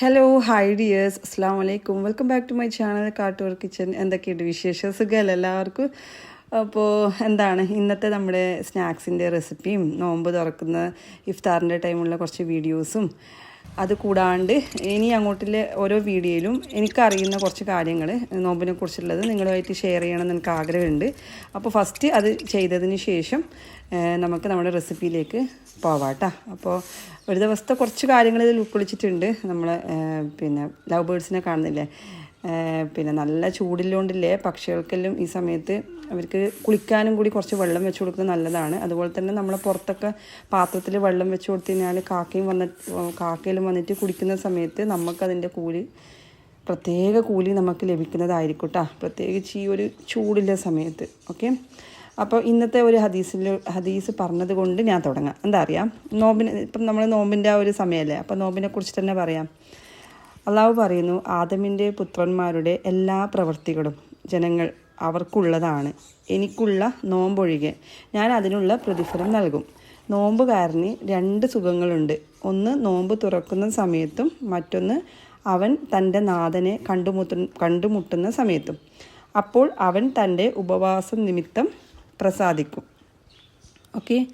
Hello hi dears അസ്സാം വലൈക്കും welcome back to my channel Kattoor kitchen എന്തൊക്കെയുണ്ട് വിശേഷം? സുഖമല്ല എല്ലാവർക്കും? അപ്പോൾ എന്താണ്? ഇന്നത്തെ നമ്മുടെ സ്നാക്സിന്റെ റെസിപ്പിയും നോമ്പ് തുറക്കുന്ന ഇഫ്താറിന്റെ ടൈമുള്ള കുറച്ച് വീഡിയോസും അത് കൂടാണ്ട് ഇനി അങ്ങോട്ടിലെ ഓരോ വീഡിയോയിലും എനിക്കറിയുന്ന കുറച്ച് കാര്യങ്ങൾ നോമ്പിനെ കുറിച്ചുള്ളത് നിങ്ങളുമായിട്ട് ഷെയർ ചെയ്യണമെന്ന് എനിക്ക് ആഗ്രഹമുണ്ട്. അപ്പോൾ ഫസ്റ്റ് അത് ചെയ്തതിന് ശേഷം നമുക്ക് നമ്മുടെ റെസിപ്പിയിലേക്ക് പോവാം കേട്ടോ അപ്പോൾ ഒരു ദിവസത്തെ കുറച്ച് കാര്യങ്ങൾ ഇതിൽ ഉൾക്കൊള്ളിച്ചിട്ടുണ്ട് നമ്മൾ പിന്നെ ലവ് ബേഡ്സിനെ കാണുന്നില്ലേ? പിന്നെ നല്ല ചൂടില്ലോണ്ടില്ലേ? പക്ഷികൾക്കെല്ലാം ഈ സമയത്ത് അവർക്ക് കുളിക്കാനും കൂടി കുറച്ച് വെള്ളം വെച്ച് കൊടുക്കുന്നത് നല്ലതാണ്. അതുപോലെ തന്നെ നമ്മൾ പുറത്തൊക്കെ പാത്രത്തിൽ വെള്ളം വെച്ച് കൊടുത്തു കഴിഞ്ഞാൽ കാക്കയും വന്ന കാക്കയിലും വന്നിട്ട് കുടിക്കുന്ന സമയത്ത് നമുക്കതിന്റെ കൂലി പ്രത്യേക കൂലി നമുക്ക് ലഭിക്കുന്നതായിരിക്കും കേട്ടോ പ്രത്യേകിച്ച് ഈ ഒരു ചൂടില്ല സമയത്ത്. ഓക്കെ? അപ്പോൾ ഇന്നത്തെ ഒരു ഹദീസിൽ ഹദീസ് പറഞ്ഞത് കൊണ്ട് ഞാൻ തുടങ്ങാം. എന്താ അറിയാം? നോമ്പിന് ഇപ്പം നമ്മൾ നോമ്പിന്റെ ആ ഒരു സമയമല്ലേ? അപ്പോൾ നോമ്പിനെ കുറിച്ച് തന്നെ പറയാം. അള്ളാഹു പറയുന്നു ആദമിന്റെ പുത്രന്മാരുടെ എല്ലാ പ്രവൃത്തികളും ജനങ്ങൾ അവർക്കുള്ളതാണ്. എനിക്കുള്ള നോമ്പൊഴികെ ഞാൻ അതിനുള്ള പ്രതിഫലം നൽകും. നോമ്പുകാരന് രണ്ട് സുഖങ്ങളുണ്ട്. ഒന്ന് നോമ്പ് തുറക്കുന്ന സമയത്തും മറ്റൊന്ന് അവൻ തന്റെ നാഥനെ കണ്ടുമുട്ട കണ്ടുമുട്ടുന്ന സമയത്തും. അപ്പോൾ അവൻ തന്റെ ഉപവാസം നിമിത്തം പ്രസാദിക്കും. ഓക്കെ?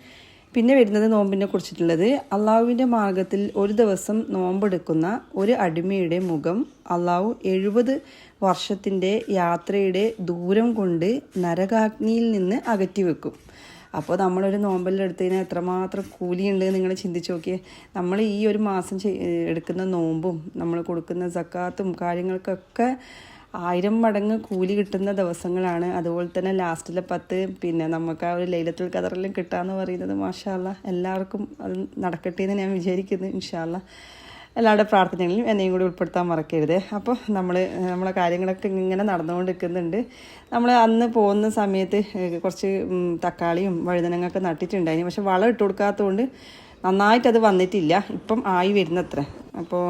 പിന്നെ വരുന്നത് നോമ്പിനെ കുറിച്ചിട്ടുള്ളത്. അള്ളാഹുവിന്റെ മാർഗത്തിൽ ഒരു ദിവസം നോമ്പെടുക്കുന്ന ഒരു അടിമയുടെ മുഖം അള്ളാഹു എഴുപത് വർഷത്തിന്റെ യാത്രയുടെ ദൂരം കൊണ്ട് നരകാഗ്നിയിൽ നിന്ന് അകറ്റി വെക്കും. അപ്പോൾ നമ്മളൊരു നോമ്പെല്ലാം എടുത്തതിന് എത്രമാത്രം കൂലിയുണ്ട് നിങ്ങൾ ചിന്തിച്ച് നോക്കിയേ. നമ്മൾ ഈ ഒരു മാസം എടുക്കുന്ന നോമ്പും നമ്മൾ കൊടുക്കുന്ന സക്കാത്തും കാര്യങ്ങൾക്കൊക്കെ ആയിരം മടങ്ങ് കൂലി കിട്ടുന്ന ദിവസങ്ങളാണ്. അതുപോലെ തന്നെ ലാസ്റ്റിലെ പത്ത് പിന്നെ നമുക്ക് ആ ഒരു ലൈലത്തിൽ കതറെല്ലാം കിട്ടാന്ന് പറയുന്നത് മാഷാല്ല എല്ലാവർക്കും അത് നടക്കട്ടെ എന്ന് ഞാൻ വിചാരിക്കുന്നു ഇൻഷാല്ല എല്ലാവരുടെ പ്രാർത്ഥനകളിലും എന്നെയും കൂടി ഉൾപ്പെടുത്താൻ മറക്കരുത്. അപ്പോൾ നമ്മൾ നമ്മളെ കാര്യങ്ങളൊക്കെ ഇങ്ങനെ നടന്നുകൊണ്ടിരിക്കുന്നുണ്ട്. നമ്മൾ അന്ന് പോകുന്ന സമയത്ത് കുറച്ച് തക്കാളിയും വഴുതനങ്ങൊക്കെ നട്ടിട്ടുണ്ടായിരുന്നു. പക്ഷെ വളം ഇട്ട് കൊടുക്കാത്തതുകൊണ്ട് നന്നായിട്ടത് വന്നിട്ടില്ല. ഇപ്പം ആയി വരുന്നത്ര. അപ്പോൾ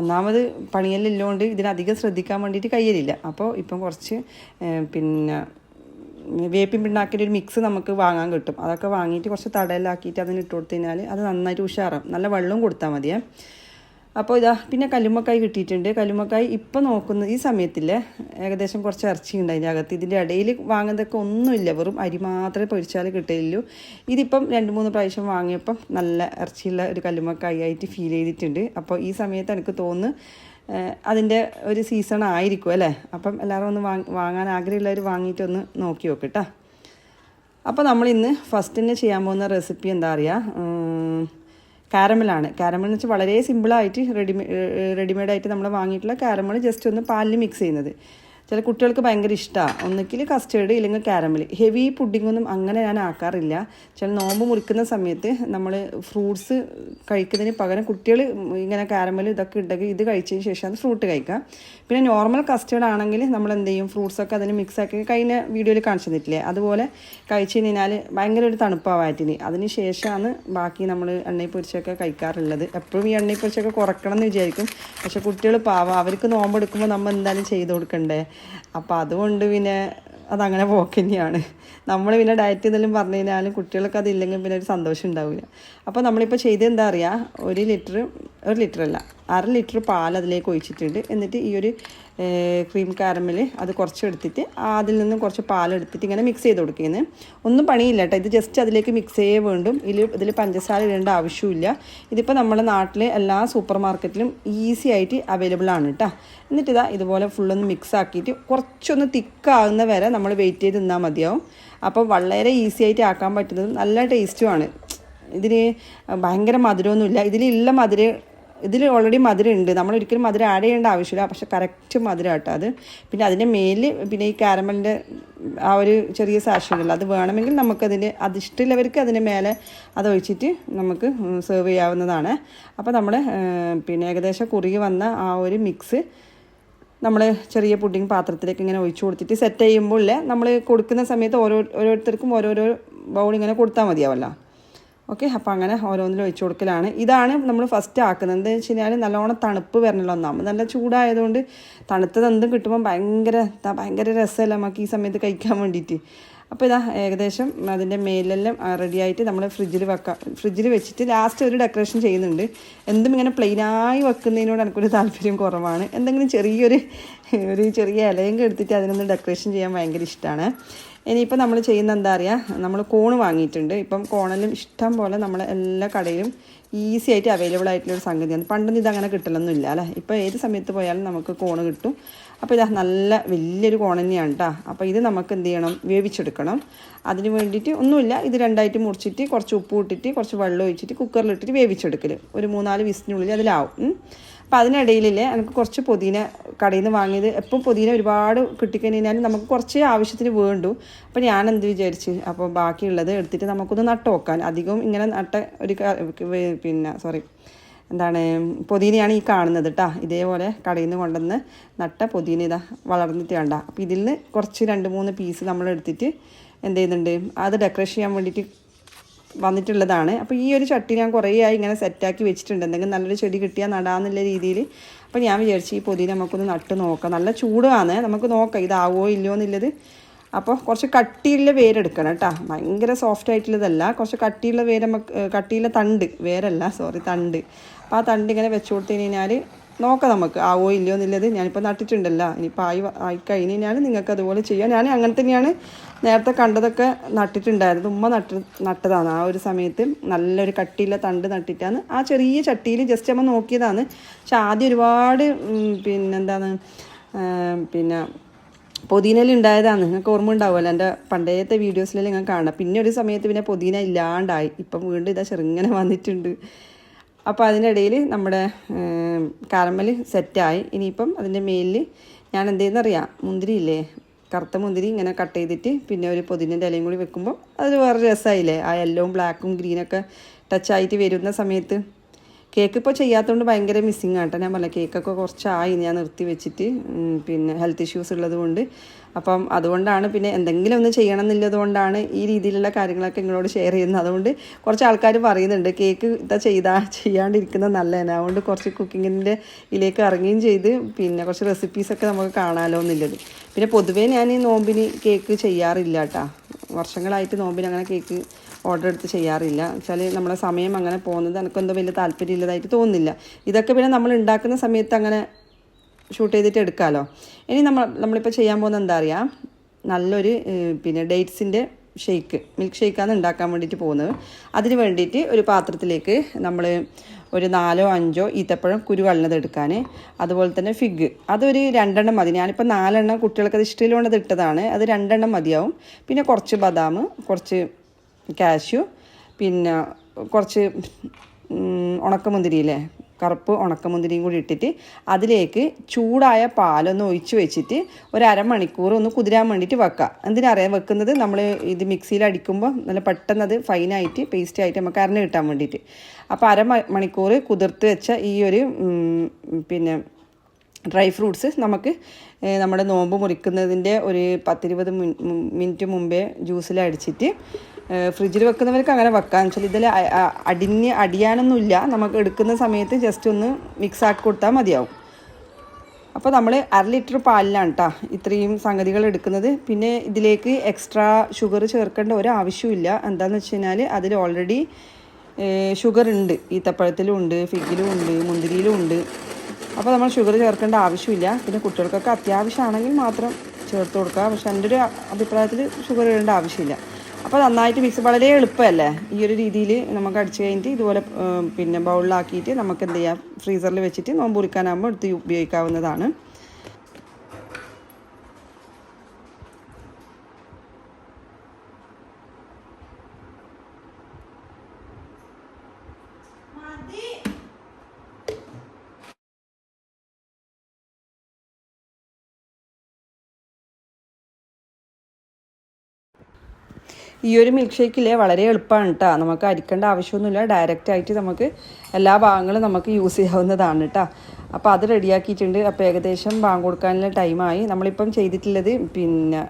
ഒന്നാമത് പണിയല്ലോണ്ട് ഇതിനധികം ശ്രദ്ധിക്കാൻ വേണ്ടിയിട്ട് കയ്യലില്ല. അപ്പോൾ ഇപ്പം കുറച്ച് പിന്നെ വേപ്പിൻ പിണ്ണാക്കിന്റെ ഒരു മിക്സ് നമുക്ക് വാങ്ങാൻ കിട്ടും. അതൊക്കെ വാങ്ങിയിട്ട് കുറച്ച് തടയിലാക്കിയിട്ട് അതിന് ഇട്ട് കൊടുത്തു കഴിഞ്ഞാൽ അത് നന്നായിട്ട് ഉഷാറാം നല്ല വെള്ളവും കൊടുത്താൽ മതിയേ. അപ്പോൾ ഇതാ പിന്നെ കല്ലുമ്മക്കായി കിട്ടിയിട്ടുണ്ട്. കല്ലുമ്മക്കായി ഇപ്പം നോക്കുന്ന. ഈ സമയത്തില്ലേ ഏകദേശം കുറച്ച് ഇറച്ചി ഉണ്ട് അതിന്റെ അകത്ത്. ഇതിന്റെ ഇടയിൽ വാങ്ങുന്നതൊക്കെ ഒന്നുമില്ല. വെറും അരി മാത്രമേ പൊരിച്ചാൽ കിട്ടുകയുള്ളൂ ഇതിപ്പം രണ്ട് മൂന്ന് പ്രാവശ്യം വാങ്ങിയപ്പം നല്ല ഇറച്ചിയുള്ള ഒരു കല്ലുമ്മക്കായി ആയിട്ട് ഫീൽ ചെയ്തിട്ടുണ്ട്. അപ്പോൾ ഈ സമയത്ത് എനിക്ക് തോന്നുന്നു അതിന്റെ ഒരു സീസൺ ആയിരിക്കും അല്ലേ? അപ്പം എല്ലാവരും ഒന്ന് വാങ്ങി വാങ്ങാൻ ആഗ്രഹമുള്ളവർ വാങ്ങിയിട്ടൊന്ന് നോക്കി നോക്കട്ടോ അപ്പോൾ നമ്മൾ ഇന്ന് ഫസ്റ്റ് തന്നെ ചെയ്യാൻ പോകുന്ന റെസിപ്പി എന്താ പറയുക കാരമലാണ്. കാരമൽ എന്ന് വെച്ചാൽ വളരെ സിമ്പിളായിട്ട് റെഡിമേ റെഡിമെയ്ഡായിട്ട് നമ്മൾ വാങ്ങിയിട്ടുള്ള കാരമൽ ജസ്റ്റ് ഒന്ന് പാലിൽ മിക്സ് ചെയ്യുന്നത്. ചില കുട്ടികൾക്ക് ഭയങ്കര ഇഷ്ടമാണ് ഒന്നുകിൽ കസ്റ്റേർഡ് ഇല്ലെങ്കിൽ കാരമൽ ഹെവി പുഡിങ്ങൊന്നും അങ്ങനെ ഞാൻ ആക്കാറില്ല. ചില നോമ്പ് മുറിക്കുന്ന സമയത്ത് നമ്മൾ ഫ്രൂട്ട്സ് കഴിക്കുന്നതിന് പകരം കുട്ടികൾ ഇങ്ങനെ കാരമൽ ഇതൊക്കെ ഉണ്ടെങ്കിൽ ഇത് കഴിച്ചതിന് ശേഷം അത് ഫ്രൂട്ട് കഴിക്കാം പിന്നെ നോർമൽ കസ്റ്റേർഡ് ആണെങ്കിൽ നമ്മൾ എന്ത് ചെയ്യും? ഫ്രൂട്ട്സൊക്കെ അതിന് മിക്സ് ആക്കി. കഴിഞ്ഞ വീഡിയോയിൽ കാണിച്ചു തന്നിട്ടില്ലേ? അതുപോലെ കഴിച്ചു കഴിഞ്ഞാൽ ഭയങ്കര ഒരു തണുപ്പാണ് വയറ്റിന് അതിന് ശേഷമാണ് ബാക്കി നമ്മൾ എണ്ണയിൽ പൊരിച്ചൊക്കെ കഴിക്കാറുള്ളത്. എപ്പോഴും ഈ എണ്ണയിൽ പൊരിച്ചൊക്കെ കുറക്കണം എന്ന് വിചാരിക്കും. പക്ഷേ കുട്ടികൾ പാവം. അവർക്ക് നോമ്പെടുക്കുമ്പോൾ നമ്മൾ എന്തായാലും ചെയ്ത് കൊടുക്കണ്ടേ? അപ്പോൾ അതുകൊണ്ട് പിന്നെ അതങ്ങനെ പോക്ക് തന്നെയാണ് നമ്മൾ പിന്നെ ഡയറ്റ് എന്തെങ്കിലും പറഞ്ഞു കഴിഞ്ഞാലും കുട്ടികൾക്ക് അതില്ലെങ്കിൽ പിന്നെ ഒരു സന്തോഷം ഉണ്ടാവില്ല അപ്പോൾ നമ്മളിപ്പോൾ ചെയ്തെന്താ അറിയുക ഒരു ലിറ്റർ ഒരു ലിറ്റർ അല്ല. അര ലിറ്റർ പാൽ അതിലേക്ക് ഒഴിച്ചിട്ടുണ്ട്. എന്നിട്ട് ഈ ഒരു ക്രീം കാരമൽ അത് കുറച്ച് എടുത്തിട്ട് അതിൽ നിന്നും കുറച്ച് പാൽ എടുത്തിട്ട് ഇങ്ങനെ മിക്സ് ചെയ്ത് കൊടുക്കുന്നത് ഒന്നും പണിയില്ല കേട്ടോ ഇത് ജസ്റ്റ് അതിലേക്ക് മിക്സ് ചെയ്യേ വേണ്ടും. ഇതിൽ ഇതിൽ പഞ്ചസാര ഇടേണ്ട ആവശ്യമില്ല ഇതിപ്പോൾ നമ്മുടെ നാട്ടിലെ എല്ലാ സൂപ്പർ മാർക്കറ്റിലും ഈസി ആയിട്ട് അവൈലബിൾ ആണ് കേട്ടോ എന്നിട്ട് ഇതാ ഇതുപോലെ ഫുള്ളൊന്ന് മിക്സ് ആക്കിയിട്ട് കുറച്ചൊന്ന് തിക്കാകുന്ന വരെ നമ്മൾ വെയിറ്റ് ചെയ്ത് നിന്നാൽ മതിയാവും. അപ്പോൾ വളരെ ഈസി ആയിട്ട് ആക്കാൻ പറ്റുന്നതും നല്ല ടേസ്റ്റുമാണ് ഇതിന് ഭയങ്കര മധുരമൊന്നുമില്ല. ഇതിലുള്ള മധുരം ഇതിൽ ഓൾറെഡി മധുരം ഉണ്ട്. നമ്മൾ ഒരിക്കലും മധുരം ആഡ് ചെയ്യേണ്ട ആവശ്യമില്ല. പക്ഷെ കറക്റ്റ് മധുരം കേട്ടോ അത്. പിന്നെ അതിന്റെ മേലിൽ പിന്നെ ഈ കാരമലിന്റെ ആ ഒരു ചെറിയ സാക്ഷ്യമുണ്ടല്ലോ അത് വേണമെങ്കിൽ നമുക്കതിന് അത് ഇഷ്ടമുള്ളവർക്ക് അതിന്റെ മേലെ അത് ഒഴിച്ചിട്ട് നമുക്ക് സെർവ് ചെയ്യാവുന്നതാണ്. അപ്പോൾ നമ്മൾ പിന്നെ ഏകദേശം കുറുകി വന്ന ആ ഒരു മിക്സ് നമ്മൾ ചെറിയ പുഡിങ് പാത്രത്തിലേക്ക് ഇങ്ങനെ ഒഴിച്ചു കൊടുത്തിട്ട് സെറ്റ് ചെയ്യുമ്പോൾ നമ്മൾ കൊടുക്കുന്ന സമയത്ത് ഓരോ ഓരോരുത്തർക്കും ഓരോരോ ബൗൾ ഇങ്ങനെ കൊടുത്താൽ മതിയാവല്ലോ. ഓക്കെ അപ്പോൾ അങ്ങനെ ഓരോന്നിലും ഒഴിച്ചു കൊടുക്കലാണ്. ഇതാണ് നമ്മൾ ഫസ്റ്റ് ആക്കുന്നത്. എന്താ വെച്ച് കഴിഞ്ഞാൽ നല്ലോണം തണുപ്പ് വരണല്ലോ ഒന്നാമത് നല്ല ചൂടായതുകൊണ്ട് തണുത്തത് എന്തും കിട്ടുമ്പോൾ ഭയങ്കര ഭയങ്കര രസമല്ല നമുക്ക് ഈ സമയത്ത് കഴിക്കാൻ വേണ്ടിയിട്ട്. അപ്പോൾ ഇതാ ഏകദേശം അതിന്റെ മേലെല്ലാം റെഡിയായിട്ട് നമ്മൾ ഫ്രിഡ്ജിൽ വെക്കാം ഫ്രിഡ്ജിൽ വെച്ചിട്ട് ലാസ്റ്റ് ഒരു ഡെക്കറേഷൻ ചെയ്യുന്നുണ്ട്. എന്തും ഇങ്ങനെ പ്ലെയിനായി വെക്കുന്നതിനോട് എനിക്കൊരു താല്പര്യം കുറവാണ്. എന്തെങ്കിലും ചെറിയൊരു ഒരു ചെറിയ ഇലയും എടുത്തിട്ട് അതിനൊന്ന് ഡെക്കറേഷൻ ചെയ്യാൻ ഭയങ്കര ഇഷ്ടമാണ് ഇനിയിപ്പോൾ നമ്മൾ ചെയ്യുന്ന എന്താ പറയുക നമ്മൾ കോണ് വാങ്ങിയിട്ടുണ്ട്. ഇപ്പം കോണലും ഇഷ്ടം പോലെ നമ്മൾ എല്ലാ കടയിലും ഈസി ആയിട്ട് അവൈലബിൾ ആയിട്ടുള്ള ഒരു സംഗതിയാണ്. പണ്ടൊന്നും ഇതങ്ങനെ കിട്ടലൊന്നുമില്ല അല്ലേ? ഇപ്പോൾ ഏത് സമയത്ത് പോയാലും നമുക്ക് കോണ് കിട്ടും. അപ്പോൾ ഇതാ നല്ല വലിയൊരു കോൺ തന്നെയാണ് കേട്ടോ അപ്പോൾ ഇത് നമുക്ക് എന്ത് ചെയ്യണം? വേവിച്ചെടുക്കണം. അതിന് വേണ്ടിയിട്ട് ഒന്നുമില്ല. ഇത് രണ്ടായിട്ട് മുറിച്ചിട്ട് കുറച്ച് ഉപ്പ് ഇട്ടിട്ട് കുറച്ച് വെള്ളം ഒഴിച്ചിട്ട് കുക്കറിലിട്ടിട്ട് വേവിച്ചെടുക്കൽ ഒരു മൂന്നാൽ വിസിനുള്ളിൽ അതിലാവും. അപ്പോൾ അതിനിടയിലില്ലേ എനിക്ക് കുറച്ച് പുതിന കടയിൽ നിന്ന് വാങ്ങിയത്. എപ്പം പുതിന ഒരുപാട് കിട്ടിക്കഴിഞ്ഞാൽ നമുക്ക് കുറച്ച് ആവശ്യത്തിന് വേണ്ടു. അപ്പോൾ ഞാൻ എന്ത് വിചാരിച്ച്? അപ്പോൾ ബാക്കിയുള്ളത് എടുത്തിട്ട് നമുക്കൊന്ന് നട്ട് നോക്കാൻ. അധികം ഇങ്ങനെ നട്ട ഒരു പിന്നെ സോറി എന്താണ് പുതിനയാണ് ഈ കാണുന്നത് കേട്ടോ ഇതേപോലെ കടയിൽ നിന്ന് കൊണ്ടുവന്ന് നട്ട പുതിന ഇതാ വളർന്നിട്ട് കണ്ട. അപ്പോൾ ഇതിൽ നിന്ന് കുറച്ച് രണ്ട് മൂന്ന് പീസ് നമ്മൾ എടുത്തിട്ട് എന്ത് ചെയ്യുന്നുണ്ട്? അത് ഡെക്കറേഷൻ ചെയ്യാൻ വേണ്ടിയിട്ട് വന്നിട്ടുള്ളതാണ്. അപ്പോൾ ഈ ഒരു ചട്ടി ഞാൻ കുറേ ആയി ഇങ്ങനെ സെറ്റാക്കി വെച്ചിട്ടുണ്ട്. എന്തെങ്കിലും നല്ലൊരു ചെടി കിട്ടിയാൽ നടാന്നുള്ള രീതിയിൽ അപ്പോൾ ഞാൻ വിചാരിച്ചു ഈ പൊതി നമുക്കൊന്ന് നട്ട് നോക്കാം. നല്ല ചൂടാണ്. നമുക്ക് നോക്കാം ഇതാവോ ഇല്ലയോ എന്നുള്ളത്. അപ്പോൾ കുറച്ച് കട്ടിയുള്ള വേരെടുക്കണം കേട്ടോ. ഭയങ്കര സോഫ്റ്റ് ആയിട്ടുള്ളതല്ല. കുറച്ച് കട്ടിയുള്ള വേര് നമുക്ക് കട്ടിയുള്ള തണ്ട് വേരല്ല സോറി തണ്ട്. അപ്പോൾ ആ തണ്ട് ഇങ്ങനെ വെച്ചു കൊടുത്തു കഴിഞ്ഞാൽ നോക്കാം നമുക്ക്. ആവോ ഇല്ലയോ എന്നുള്ളത് ഞാനിപ്പോൾ നട്ടിട്ടുണ്ടല്ലോ. ഇനിയിപ്പോൾ ആയി ആയി കഴിഞ്ഞ് കഴിഞ്ഞാൽ നിങ്ങൾക്ക് അതുപോലെ ചെയ്യാം. ഞാൻ അങ്ങനെ തന്നെയാണ് നേരത്തെ കണ്ടതൊക്കെ നട്ടിട്ടുണ്ടായിരുന്നത് ഉമ്മ നട്ട് നട്ടതാണ്. ആ ഒരു സമയത്ത് നല്ലൊരു കട്ടിയിലെ തണ്ട് നട്ടിട്ടാണ് ആ ചെറിയ ചട്ടിയിൽ ജസ്റ്റ് അമ്മ നോക്കിയതാണ്. പക്ഷെ ആദ്യം ഒരുപാട് പിന്നെന്താണ് പിന്നെ പുതിനയിൽ ഉണ്ടായതാണ്. നിങ്ങൾക്ക് ഓർമ്മ ഉണ്ടാവുമല്ലോ. എന്റെ പണ്ടത്തെ വീഡിയോസിലെല്ലാം ഞാൻ കാണാം. പിന്നെ ഒരു സമയത്ത് പിന്നെ പുതിന ഇല്ലാണ്ടായി. ഇപ്പം വീണ്ടും ഇതാ ചെറുങ്ങനെ വന്നിട്ടുണ്ട്. അപ്പോൾ അതിനിടയിൽ നമ്മുടെ കാരമൽ സെറ്റായി ഇനിയിപ്പം അതിന്റെ മേലിൽ ഞാൻ എന്തെന്ന് മുന്തിരിയില്ലേ കറുത്ത മുന്തിരി ഇങ്ങനെ കട്ട് ചെയ്തിട്ട് പിന്നെ ഒരു പൊതിന്റെ ഇലയും കൂടി വെക്കുമ്പോൾ അതൊരു വേറെ രസമായില്ലേ? ആ യെല്ലോവും ബ്ലാക്കും ഗ്രീനൊക്കെ ടച്ചായിട്ട് വരുന്ന സമയത്ത് കേക്ക് ഇപ്പോൾ ചെയ്യാത്തതുകൊണ്ട് ഭയങ്കര മിസ്സിങ് ആട്ടോ. ഞാൻ പറഞ്ഞ കേക്കൊക്കെ കുറച്ചായി ഞാൻ നിർത്തി വെച്ചിട്ട് പിന്നെ ഹെൽത്ത് ഇഷ്യൂസ് ഉള്ളത് കൊണ്ട്. അപ്പം അതുകൊണ്ടാണ് പിന്നെ എന്തെങ്കിലും ഒന്ന് ചെയ്യണം എന്നുള്ളതുകൊണ്ടാണ് ഈ രീതിയിലുള്ള കാര്യങ്ങളൊക്കെ നിങ്ങളോട് ഷെയർ ചെയ്യുന്നത്. അതുകൊണ്ട് കുറച്ച് ആൾക്കാർ പറയുന്നുണ്ട് കേക്ക് ഇതാ ചെയ്താ ചെയ്യാണ്ടിരിക്കുന്നത് നല്ലതന്നെ അതുകൊണ്ട് കുറച്ച് കുക്കിങ്ങിന്റെ ഇതിലേക്ക് ഇറങ്ങുകയും ചെയ്ത് പിന്നെ കുറച്ച് റെസിപ്പീസൊക്കെ നമുക്ക് കാണാമല്ലോ എന്നുള്ളത്. പിന്നെ പൊതുവേ ഞാൻ നോമ്പിന് കേക്ക് ചെയ്യാറില്ല കേട്ടോ വർഷങ്ങളായിട്ട് നോമ്പിന് അങ്ങനെ കേക്ക് ഓർഡർ എടുത്ത് ചെയ്യാറില്ല. വെച്ചാൽ നമ്മളെ സമയം അങ്ങനെ പോകുന്നത് എനിക്കെന്തോ വലിയ താല്പര്യമില്ലതായിട്ട് തോന്നുന്നില്ല. ഇതൊക്കെ പിന്നെ നമ്മൾ ഉണ്ടാക്കുന്ന സമയത്ത് അങ്ങനെ ഷൂട്ട് ചെയ്തിട്ട് എടുക്കാമല്ലോ ഇനി നമ്മൾ നമ്മളിപ്പോൾ ചെയ്യാൻ പോകുന്നത് എന്താ അറിയാം? നല്ലൊരു പിന്നെ ഡേറ്റ്സിന്റെ ഷേക്ക് മിൽക്ക് ഷേക്കാണ് ഉണ്ടാക്കാൻ വേണ്ടിയിട്ട് പോകുന്നത്. അതിന് വേണ്ടിയിട്ട് ഒരു പാത്രത്തിലേക്ക് നമ്മൾ ഒരു നാലോ അഞ്ചോ ഈത്തപ്പഴം കുരു കളഞ്ഞത് എടുക്കാൻ അതുപോലെ തന്നെ ഫിഗ് അതൊരു രണ്ടെണ്ണം മതി. ഞാനിപ്പോൾ നാലെണ്ണം കുട്ടികൾക്ക് അത് ഇഷ്ടമുള്ളത് ഇട്ടതാണ്. അത് രണ്ടെണ്ണം മതിയാവും. പിന്നെ കുറച്ച് ബദാം കുറച്ച് കാഷ്യൂ പിന്നെ കുറച്ച് ഉണക്കമുന്തിരി ഉണക്കമുന്തിരിയില്ലേ? കറുപ്പ് ഉണക്കമുന്തിരിയും കൂടി ഇട്ടിട്ട് അതിലേക്ക് ചൂടായ പാലൊന്ന് ഒഴിച്ച് വെച്ചിട്ട് ഒരു അരമണിക്കൂർ ഒന്ന് കുതിരാൻ വേണ്ടിയിട്ട് വെക്കുക. എന്തിനാ അറിയാൻ വെക്കുന്നത് നമ്മൾ ഇത് മിക്സിയിൽ അടിക്കുമ്പോൾ നല്ല പെട്ടെന്ന് അത് ഫൈനായിട്ട് പേസ്റ്റ് ആയിട്ട് നമുക്ക് അരഞ്ഞ് കിട്ടാൻ വേണ്ടിയിട്ട്. അപ്പോൾ അര മണിക്കൂർ കുതിർത്ത് വെച്ച ഈ ഒരു പിന്നെ ഡ്രൈ ഫ്രൂട്ട്സ് നമുക്ക് നമ്മുടെ നോമ്പ് മുറിക്കുന്നതിന്റെ ഒരു പത്തിരുപത് മിനിറ്റ് മുമ്പേ ജ്യൂസിൽ അടിച്ചിട്ട് ഫ്രിഡ്ജിൽ വെക്കുന്നവർക്ക് അങ്ങനെ വെക്കാം. വെച്ചാൽ ഇതിൽ അടിഞ്ഞ് അടിയാനൊന്നുമില്ല. നമുക്ക് എടുക്കുന്ന സമയത്ത് ജസ്റ്റ് ഒന്ന് മിക്സ് ആക്കി കൊടുത്താൽ മതിയാവും. അപ്പോൾ നമ്മൾ അര ലിറ്റർ പാലിലാണ് കേട്ടോ ഇത്രയും സംഗതികൾ എടുക്കുന്നത്. പിന്നെ ഇതിലേക്ക് എക്സ്ട്രാ ഷുഗർ ചേർക്കേണ്ട ഒരു ആവശ്യമില്ല എന്താണെന്ന് വെച്ച് കഴിഞ്ഞാൽ അതിൽ ഓൾറെഡി ഷുഗർ ഉണ്ട്. ഈത്തപ്പഴത്തിലും ഉണ്ട് ഫിഗിലും ഉണ്ട് മുന്തിരിയിലും ഉണ്ട്. അപ്പോൾ നമ്മൾ ഷുഗർ ചേർക്കേണ്ട ആവശ്യമില്ല. പിന്നെ കുട്ടികൾക്കൊക്കെ അത്യാവശ്യമാണെങ്കിൽ മാത്രം ചേർത്ത് കൊടുക്കുക പക്ഷെ എന്റെ ഒരു അഭിപ്രായത്തിൽ ഷുഗർ ഇടേണ്ട ആവശ്യമില്ല. അപ്പോൾ നന്നായിട്ട് മിക്സ് വളരെ എളുപ്പമല്ലേ? ഈ ഒരു രീതിയിൽ നമുക്ക് അടിച്ച് കഴിഞ്ഞിട്ട് ഇതുപോലെ പിന്നെ ബൗളിലാക്കിയിട്ട് നമുക്ക് എന്ത് ചെയ്യാം? ഫ്രീസറിൽ വെച്ചിട്ട് നോമ്പ് കുറിക്കാനാകുമ്പോൾ എടുത്ത് ഉപയോഗിക്കാവുന്നതാണ്. ഈ ഒരു മിൽക്ക് ഷേക്കിലെ വളരെ എളുപ്പമാണ് കേട്ടോ നമുക്ക് അരിക്കേണ്ട ആവശ്യമൊന്നുമില്ല. ഡയറക്റ്റ് ആയിട്ട് നമുക്ക് എല്ലാ ഭാഗങ്ങളും നമുക്ക് യൂസ് ചെയ്യാവുന്നതാണ് കേട്ടോ അപ്പോൾ അത് റെഡിയാക്കിയിട്ടുണ്ട്. അപ്പോൾ ഏകദേശം ബാങ്ക് കൊടുക്കാനുള്ള ടൈമായി നമ്മളിപ്പം ചെയ്തിട്ടുള്ളത് പിന്നെ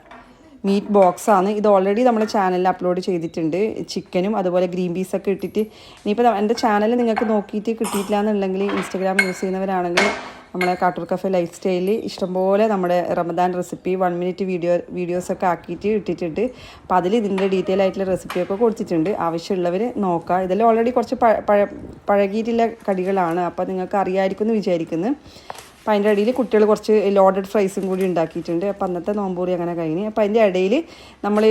മീറ്റ് ബോക്സ് ആണ്. ഇത് ഓൾറെഡി നമ്മുടെ ചാനലിൽ അപ്ലോഡ് ചെയ്തിട്ടുണ്ട്. ചിക്കനും അതുപോലെ ഗ്രീൻ പീസൊക്കെ ഇട്ടിട്ട്. ഇനിയിപ്പോൾ എന്റെ ചാനൽ നിങ്ങൾക്ക് നോക്കിയിട്ട് കിട്ടിയിട്ടില്ല എന്നുണ്ടെങ്കിൽ ഇൻസ്റ്റാഗ്രാം യൂസ് ചെയ്യുന്നവരാണെങ്കിൽ നമ്മളെ കാട്ടൂർ കഫേ ലൈഫ് സ്റ്റൈലിൽ ഇഷ്ടംപോലെ നമ്മുടെ Ramadan recipe one minute video വീഡിയോസൊക്കെ ആക്കിയിട്ട് ഇട്ടിട്ടുണ്ട്. അപ്പോൾ അതിൽ ഇതിന്റെ ഡീറ്റെയിൽ ആയിട്ടുള്ള റെസിപ്പിയൊക്കെ കൊടുത്തിട്ടുണ്ട്. ആവശ്യമുള്ളവർ നോക്കുക ഇതെല്ലാം ഓൾറെഡി കുറച്ച് പഴ- പഴകിയിട്ടുള്ള കടികളാണ്. അപ്പോൾ നിങ്ങൾക്ക് അറിയാമായിരിക്കും എന്ന് വിചാരിക്കുന്നു. അപ്പോൾ അതിന്റെ ഇടയിൽ കുട്ടികൾ കുറച്ച് ലോഡഡ് ഫ്രൈസും കൂടി ഉണ്ടാക്കിയിട്ടുണ്ട്. അപ്പോൾ അന്നത്തെ നോമ്പൂറി അങ്ങനെ കഴിഞ്ഞ്. അപ്പോൾ അതിന്റെ ഇടയിൽ നമ്മൾ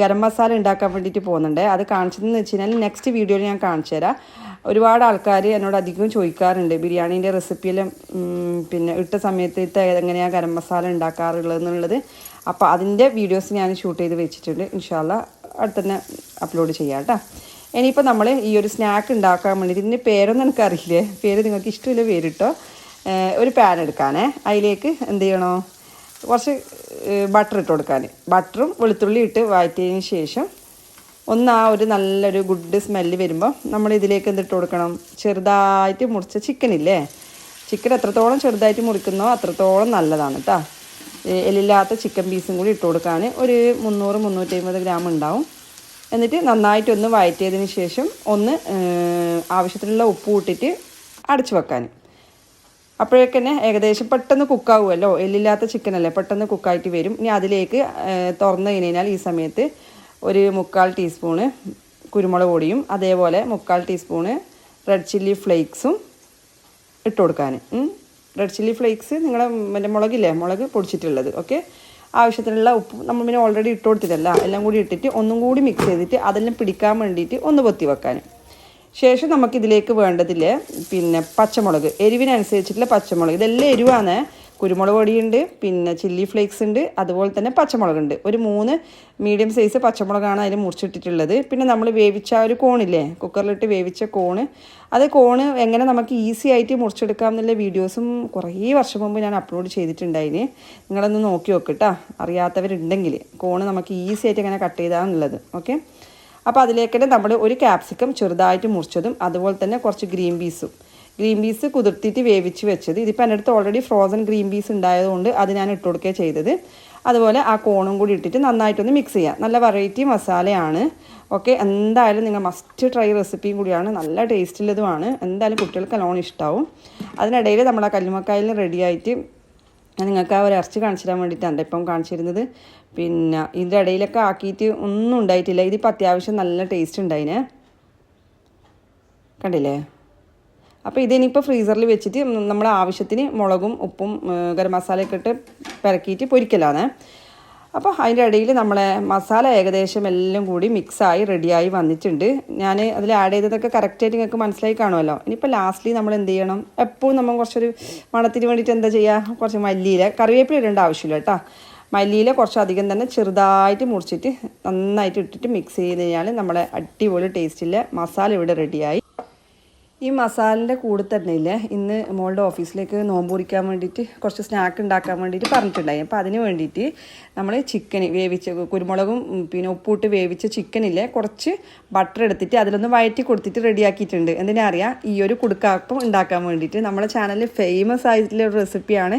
ഗരം മസാല ഉണ്ടാക്കാൻ വേണ്ടിയിട്ട് പോകുന്നുണ്ട്. അത് കാണിച്ചതെന്ന് വെച്ച് കഴിഞ്ഞാൽ നെക്സ്റ്റ് വീഡിയോയിൽ ഞാൻ കാണിച്ചു തരാം. ഒരുപാട് ആൾക്കാർ എന്നോട് അധികം ചോദിക്കാറുണ്ട് ബിരിയാണീന്റെ റെസിപ്പിയിലും പിന്നെ ഇട്ട സമയത്ത് എങ്ങനെയാണ് ഗരം മസാല ഉണ്ടാക്കാറുള്ളത് എന്നുള്ളത്. അപ്പോൾ അതിന്റെ വീഡിയോസ് ഞാൻ ഷൂട്ട് ചെയ്ത് വെച്ചിട്ടുണ്ട്. ഇൻഷാല്ല അടുത്ത തന്നെ അപ്ലോഡ് ചെയ്യാം കേട്ടോ. ഇനിയിപ്പോൾ നമ്മൾ ഈ ഒരു സ്നാക്ക് ഉണ്ടാക്കാൻ വേണ്ടിയിട്ട് ഇതിന്റെ പേരൊന്നും എനിക്കറിയില്ലേ? പേര് നിങ്ങൾക്ക് ഇഷ്ടമില്ല പേരിട്ടോ? ഒരു പാൻ എടുക്കാനേ. അതിലേക്ക് എന്ത് ചെയ്യണോ? കുറച്ച് ബട്ടർ ഇട്ട് കൊടുക്കാൻ ബട്ടറും വെളുത്തുള്ളി ഇട്ട് വഴറ്റിയതിന് ശേഷം ഒന്ന് ആ ഒരു നല്ലൊരു ഗുഡ് സ്മെല്ല് വരുമ്പോൾ നമ്മൾ ഇതിലേക്ക് എന്തിട്ട് കൊടുക്കണം? ചെറുതായിട്ട് മുറിച്ച ചിക്കൻ ഇല്ലേ? ചിക്കൻ എത്രത്തോളം ചെറുതായിട്ട് മുറിക്കുന്നോ അത്രത്തോളം നല്ലതാണ് കേട്ടോ എല്ലില്ലാത്ത ചിക്കൻ പീസും കൂടി ഇട്ട് കൊടുക്കാൻ ഒരു മുന്നൂറ് മുന്നൂറ്റി അമ്പത് ഗ്രാം ഉണ്ടാവും. എന്നിട്ട് നന്നായിട്ടൊന്ന് വഴറ്റിയതിന് ശേഷം ഒന്ന് ആവശ്യത്തിനുള്ള ഉപ്പ് കൂട്ടിയിട്ട് അടച്ചു വെക്കാൻ അപ്പോഴേക്കന്നെ ഏകദേശം പെട്ടെന്ന് കുക്കാവുമല്ലോ എല്ലില്ലാത്ത ചിക്കൻ അല്ലേ? പെട്ടെന്ന് കുക്കായിട്ട് വരും. ഇനി അതിലേക്ക് തുറന്നു തുറന്ന് കഴിഞ്ഞാൽ ഈ സമയത്ത് ഒരു മുക്കാൽ ടീസ്പൂണ് കുരുമുളക് പൊടിയും അതേപോലെ മുക്കാൽ ടീസ്പൂണ് റെഡ് ചില്ലി ഫ്ലേക്സും ഇട്ട് കൊടുക്കാൻ. റെഡ് ചില്ലി ഫ്ലേക്സ് നിങ്ങളുടെ മറ്റേ മുളകില്ലേ? മുളക് പൊടിച്ചിട്ടുള്ളത്. ഓക്കെ ആവശ്യത്തിനുള്ള ഉപ്പ് നമ്മൾ പിന്നെ ഓൾറെഡി ഇട്ട് കൊടുത്തിട്ടല്ല. എല്ലാം കൂടി ഇട്ടിട്ട് ഒന്നും കൂടി മിക്സ് ചെയ്തിട്ട് അതെല്ലാം പിടിക്കാൻ വേണ്ടിയിട്ട് ഒന്ന് പൊത്തി വെക്കാൻ. ശേഷം നമുക്കിതിലേക്ക് വേണ്ടതിൽ പിന്നെ പച്ചമുളക് എരിവിനനുസരിച്ചിട്ടുള്ള പച്ചമുളക്. ഇതെല്ലാം എരിവാണ്. കുരുമുളക് പൊടിയുണ്ട് പിന്നെ ചില്ലി ഫ്ലേക്സ് ഉണ്ട് അതുപോലെ തന്നെ പച്ചമുളകുണ്ട് ഒരു മൂന്ന് മീഡിയം സൈസ് പച്ചമുളകാണ് അതിൽ മുറിച്ചിട്ടിട്ടുള്ളത്. പിന്നെ നമ്മൾ വേവിച്ച ഒരു കോണില്ലേ കുക്കറിലിട്ട് വേവിച്ച കോണ് അത് കോണ് എങ്ങനെ നമുക്ക് ഈസി ആയിട്ട് മുറിച്ചെടുക്കാം എന്നുള്ള വീഡിയോസും കുറേ വർഷം മുമ്പ് ഞാൻ അപ്ലോഡ് ചെയ്തിട്ടുണ്ടായിന്. നിങ്ങളൊന്ന് നോക്കി നോക്കിട്ടാ അറിയാത്തവരുണ്ടെങ്കിൽ കോണ് നമുക്ക് ഈസി ആയിട്ട് എങ്ങനെ കട്ട് ചെയ്താന്നുള്ളത്. ഓക്കെ? അപ്പോൾ അതിലേക്ക് നമ്മൾ ഒരു ക്യാപ്സിക്കം ചെറുതായിട്ട് മുറിച്ചതും അതുപോലെ തന്നെ കുറച്ച് ഗ്രീൻ പീസും ഗ്രീൻ പീസ് കുതിർത്തിട്ട് വേവിച്ച് വെച്ചത്. ഇതിപ്പോൾ എന്റെ അടുത്ത് ഓൾറെഡി ഫ്രോസൺ ഗ്രീൻ പീസ് ഉണ്ടായതുകൊണ്ട് അത് ഞാൻ ഇട്ട് കൊടുക്കുകയാണ് ചെയ്തത്. അതുപോലെ ആ കോണും കൂടി ഇട്ടിട്ട് നന്നായിട്ടൊന്ന് മിക്സ് ചെയ്യാം. നല്ല വെറൈറ്റി മസാലയാണ്. ഓക്കെ എന്തായാലും നിങ്ങൾ മസ്റ്റ് ട്രൈ റെസിപ്പിയും കൂടിയാണ്. നല്ല ടേസ്റ്റുള്ളതുമാണ് എന്തായാലും കുട്ടികൾക്ക് നല്ലോണം ഇഷ്ടമാവും അതിനിടയിൽ നമ്മൾ ആ കല്ലുമക്കായിൽ റെഡി ആയിട്ട് ഞാൻ നിങ്ങൾക്ക് ആ ഒരു ഇറച്ചി കാണിച്ചു തരാൻ വേണ്ടിയിട്ടാണ് ഇപ്പം കാണിച്ചിരുന്നത്. പിന്നെ ഇതിന്റെ ഇടയിലൊക്കെ ആക്കിയിട്ട് ഒന്നും ഉണ്ടായിട്ടില്ല. ഇതിപ്പോൾ അത്യാവശ്യം നല്ല ടേസ്റ്റ് ഉണ്ടായിന്. കണ്ടില്ലേ? അപ്പോൾ ഇതിനിപ്പോൾ ഫ്രീസറിൽ വെച്ചിട്ട് നമ്മുടെ ആവശ്യത്തിന് മുളകും ഉപ്പും ഗരം മസാലയൊക്കെ ഇട്ട് പെരക്കിയിട്ട് പൊരിക്കലാണ് അപ്പോൾ അതിന്റെ ഇടയിൽ നമ്മളെ മസാല ഏകദേശം എല്ലാം കൂടി മിക്സായി റെഡിയായി വന്നിട്ടുണ്ട്. ഞാൻ അതിൽ ആഡ് ചെയ്തതൊക്കെ കറക്റ്റായിട്ട് നിങ്ങൾക്ക് മനസ്സിലായി കാണുമല്ലോ. ഇനിയിപ്പോൾ ലാസ്റ്റ്ലി നമ്മൾ എന്ത് ചെയ്യണം? എപ്പോഴും നമ്മൾ കുറച്ചൊരു മണത്തിന് വേണ്ടിയിട്ട് എന്താ ചെയ്യുക കുറച്ച് മല്ലിയില കറിവേപ്പില ഇടേണ്ട ആവശ്യമില്ല കേട്ടോ. മല്ലിയില കുറച്ചധികം തന്നെ ചെറുതായിട്ട് മുറിച്ചിട്ട് നന്നായിട്ട് ഇട്ടിട്ട് മിക്സ് ചെയ്ത് കഴിഞ്ഞാൽ നമ്മുടെ അടിപൊളി ടേസ്റ്റിലെ മസാല ഇവിടെ റെഡിയായി ഈ മസാലിന്റെ കൂടെ തന്നെ ഇല്ലേ ഇന്ന് മോളുടെ ഓഫീസിലേക്ക് നോമ്പ് കുറിക്കാൻ വേണ്ടിയിട്ട് കുറച്ച് സ്നാക്ക് ഉണ്ടാക്കാൻ വേണ്ടിയിട്ട് പറഞ്ഞിട്ടുണ്ടായി. അപ്പോൾ അതിന് വേണ്ടിയിട്ട് നമ്മൾ ചിക്കൻ വേവിച്ച കുരുമുളകും പിന്നെ ഉപ്പൂട്ട് വേവിച്ച ചിക്കനില്ലേ കുറച്ച് ബട്ടർ എടുത്തിട്ട് അതിലൊന്ന് വയറ്റി കൊടുത്തിട്ട് റെഡിയാക്കിയിട്ടുണ്ട് എന്തിനാ അറിയാം? ഈ ഒരു കുടുക്കാപ്പം ഉണ്ടാക്കാൻ വേണ്ടിയിട്ട്. നമ്മുടെ ചാനലിൽ ഫേമസ് ആയിട്ടുള്ള ഒരു റെസിപ്പിയാണ്